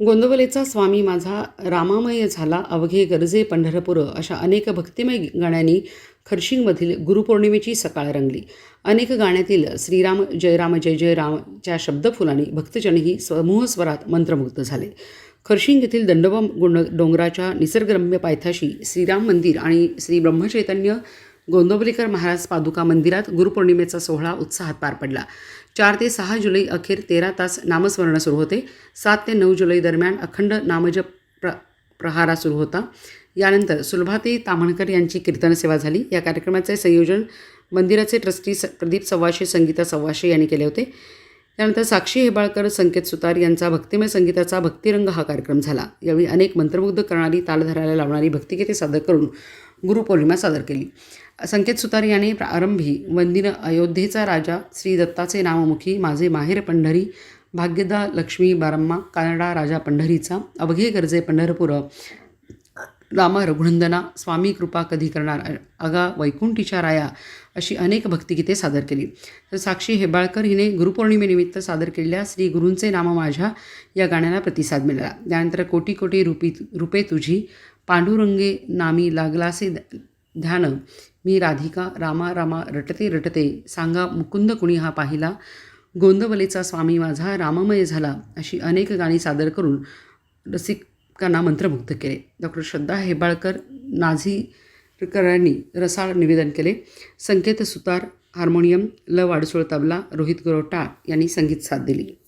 गोंदवलेचा स्वामी माझा रामामय झाला अवघे गरजे पंढरपूर अशा अनेक भक्तिमय गाण्यांनी खर्शिंगमधील गुरुपौर्णिमेची सकाळ रंगली. अनेक गाण्यातील श्रीराम जयराम जय जय रामच्या शब्दफुलांनी भक्तजनही समूह स्वरात मंत्रमुग्ध झाले. खर्शिंग येथील दंडोबा गुंड डोंगराच्या निसर्गरम्य पायथ्याशी श्रीराम मंदिर आणि श्री ब्रह्मचैतन्य गोंदवलेकर महाराज पादुका मंदिरात गुरुपौर्णिमेचा सोहळा उत्साहात पार पडला. चार ते सहा जुलै अखेर तेरा तास नामस्मरण सुरू होते. सात ते नऊ जुलै दरम्यान अखंड नामजप प्र प्रहारा सुरू होता. यानंतर सुलभाते ताम्हणकर यांची कीर्तन सेवा झाली. या कार्यक्रमाचे संयोजन मंदिराचे ट्रस्टी स प्रदीप सव्वाशे संगीता सव्वाशे यांनी केले होते. त्यानंतर साक्षी हेबाळकर संकेत सुतार यांचा भक्तिमय संगीताचा भक्तिरंग हा कार्यक्रम झाला. यावेळी अनेक मंत्रमुग्ध करणारी तालधरायला लावणारी भक्तिगीते सादर करून गुरुपौर्णिमा सादर केली. संकेत सुतार याने प्रारंभी वंदिनं अयोध्येचा राजा श्री दत्ताचे नाममुखी माझे माहेर पंढरी भाग्यदा लक्ष्मी बारम्मा कानडा राजा पंढरीचा अवघे गरजे पंढरपूर रामा रघुनंदना स्वामी कृपा कधी करणार? अगा वैकुंठीच्या राया अशी अनेक भक्तिगीते सादर केली. तर साक्षी हेबाळकर हिने गुरुपौर्णिमेनिमित्त सादर केलेल्या श्री गुरूंचे नाम माझ्या या गाण्याला प्रतिसाद मिळाला. त्यानंतर कोटी कोटी रूपी रूपे तुझी पांडुरंगे नामी लागलासे ध्यान मी राधिका रामा रामा रटते रटते सांगा मुकुंद कुणी हा पाहिला? गोंदवलेचा स्वामी माझा राममय झाला अशी अनेक गाणी सादर करून रसिक रसिकांना मंत्रमुग्ध केले. डॉक्टर श्रद्धा हेबाळकर नाझीकरांनी रसाळ निवेदन केले. संकेत सुतार हार्मोनियम ल वाडसोळ तबला रोहित गोरोटा यांनी संगीत साथ दिली.